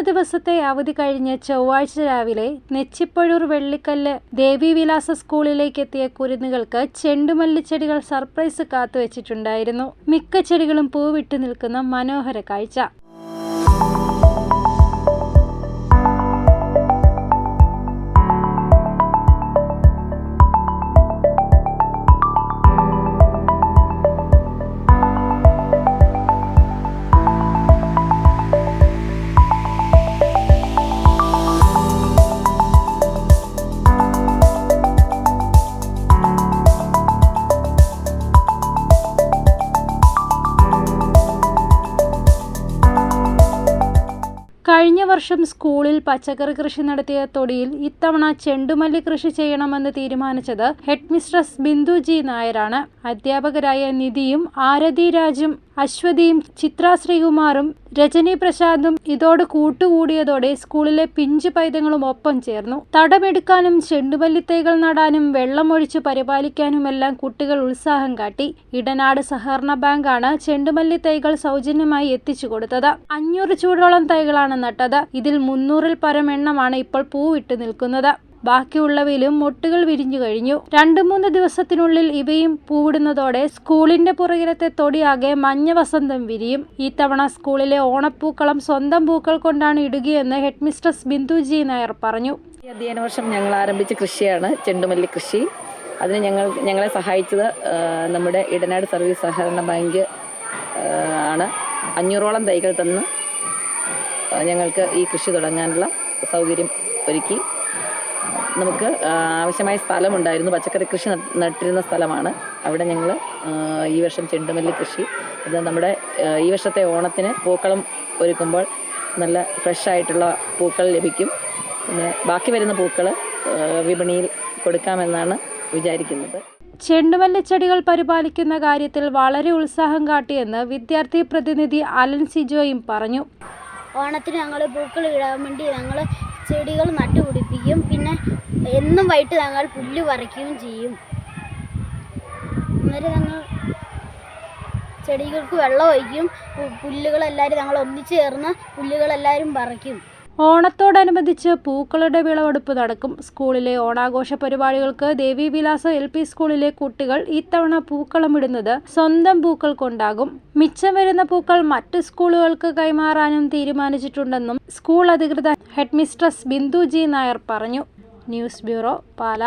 മൂന്ന് ദിവസത്തെ അവധി കഴിഞ്ഞ് ചൊവ്വാഴ്ച രാവിലെ നെച്ചിപ്പഴൂർ വെള്ളിക്കല്ല് ദേവിവിലാസ സ്കൂളിലേക്ക് എത്തിയ കുരുന്നുകൾക്ക് ചെണ്ടുമല്ലിച്ചെടികൾ സർപ്രൈസ് കാത്തുവച്ചിട്ടുണ്ടായിരുന്നു. മിക്ക ചെടികളും പൂവിട്ട് നിൽക്കുന്ന മനോഹര കാഴ്ച. കഴിഞ്ഞ വർഷം സ്കൂളിൽ പച്ചക്കറി കൃഷി നടത്തിയ തൊടിയിൽ ഇത്തവണ ചെണ്ടുമല്ലി കൃഷി ചെയ്യണമെന്ന് തീരുമാനിച്ചത് ഹെഡ്മിസ്ട്രസ് ബിന്ദു ജി നായരാണ്. അധ്യാപകരായ നിധിയും ആരതി രാജും അശ്വതിയും ചിത്ര ശ്രീകുമാറും രജനി പ്രസാദും ഇതോട് കൂട്ടുകൂടിയതോടെ സ്കൂളിലെ പിഞ്ചു പൈതങ്ങളും ഒപ്പം ചേർന്നു. തടമെടുക്കാനും ചെണ്ടുമല്ലിത്തൈകൾ നടാനും വെള്ളമൊഴിച്ച് പരിപാലിക്കാനുമെല്ലാം കുട്ടികൾ ഉത്സാഹം കാട്ടി. ഇടനാട് സഹകരണ ബാങ്കാണ് ചെണ്ടുമല്ലി തൈകൾ സൗജന്യമായി എത്തിച്ചു കൊടുത്തത്. അഞ്ഞൂറ് ചൂടോളം തൈകളാണ് നട്ടത്. ഇതിൽ മുന്നൂറിൽ പരം എണ്ണമാണ് ഇപ്പോൾ പൂവിട്ട് നിൽക്കുന്നത്. ബാക്കിയുള്ളവയിലും മൊട്ടുകൾ വിരിഞ്ഞു കഴിഞ്ഞു. രണ്ടു മൂന്ന് ദിവസത്തിനുള്ളിൽ ഇവയും പൂവിടുന്നതോടെ സ്കൂളിന്റെ പുറകിലത്തെ തൊടിയാകെ മഞ്ഞ വസന്തം വിരിയും. ഈ തവണ സ്കൂളിലെ ഓണപ്പൂക്കളം സ്വന്തം പൂക്കൾ കൊണ്ടാണ് ഇടുകയെന്ന് ഹെഡ്മിസ്ട്രസ് ബിന്ദുജി നായർ പറഞ്ഞു. ഈ അധ്യയന വർഷം ഞങ്ങൾ ആരംഭിച്ച കൃഷിയാണ് ചെണ്ടുമല്ലി കൃഷി. അതിന് ഞങ്ങൾ ഞങ്ങളെ സഹായിച്ചത് നമ്മുടെ ഇടനാട് സർവീസ് സഹകരണ ബാങ്ക് ആണ്. അഞ്ഞൂറോളം തൈകൾ തന്ന് ഞങ്ങൾക്ക് ഈ കൃഷി തുടങ്ങാനുള്ള സൗകര്യം ഒരുക്കി. നമുക്ക് ആവശ്യമായ സ്ഥലമുണ്ടായിരുന്നു. പച്ചക്കറി കൃഷി നട്ട് നട്ടിരുന്ന സ്ഥലമാണ്. അവിടെ ഞങ്ങൾ ഈ വർഷം ചെണ്ടുമല്ലി കൃഷി. അത് നമ്മുടെ ഈ വർഷത്തെ ഓണത്തിന് പൂക്കളം ഒരുക്കുമ്പോൾ നല്ല ഫ്രഷ് ആയിട്ടുള്ള പൂക്കൾ ലഭിക്കും. പിന്നെ ബാക്കി വരുന്ന പൂക്കൾ വിപണിയിൽ കൊടുക്കാമെന്നാണ് വിചാരിക്കുന്നത്. ചെണ്ടുമല്ലിച്ചെടികൾ പരിപാലിക്കുന്ന കാര്യത്തിൽ വളരെ ഉത്സാഹം കാട്ടിയെന്ന് വിദ്യാർത്ഥി പ്രതിനിധി അലൻ സിജോയും പറഞ്ഞു. ഓണത്തിന് ഞങ്ങൾ പൂക്കൾ ഇടാൻ വേണ്ടി ഞങ്ങൾ ചെടികൾ നട്ടുപിടിപ്പിക്കും പിന്നെ എന്നും വൈകിട്ട് ഞങ്ങൾ പുല്ല് പറിക്കുകയും ചെയ്യും. അന്നേരം ഞങ്ങൾ ചെടികൾക്ക് വെള്ളം ഒഴിക്കും. പുല്ലുകളെല്ലാവരും ഞങ്ങൾ ഒന്നിച്ചു ചേർന്ന് പുല്ലുകളെല്ലാവരും പറിക്കും. ഓണത്തോടനുബന്ധിച്ച് പൂക്കളുടെ വിളവെടുപ്പ് നടക്കും. സ്കൂളിലെ ഓണാഘോഷ പരിപാടികൾക്ക് ദേവിവിലാസ എൽ പി സ്കൂളിലെ കുട്ടികൾ ഇത്തവണ പൂക്കളമിടുന്നത് സ്വന്തം പൂക്കൾ കൊണ്ടാകും. മിച്ചം വരുന്ന പൂക്കൾ മറ്റ് സ്കൂളുകൾക്ക് കൈമാറാനും തീരുമാനിച്ചിട്ടുണ്ടെന്നും സ്കൂൾ അധികൃതർ ഹെഡ്മിസ്ട്രസ് ബിന്ദു ജി നായർ പറഞ്ഞു. News bureau Pala.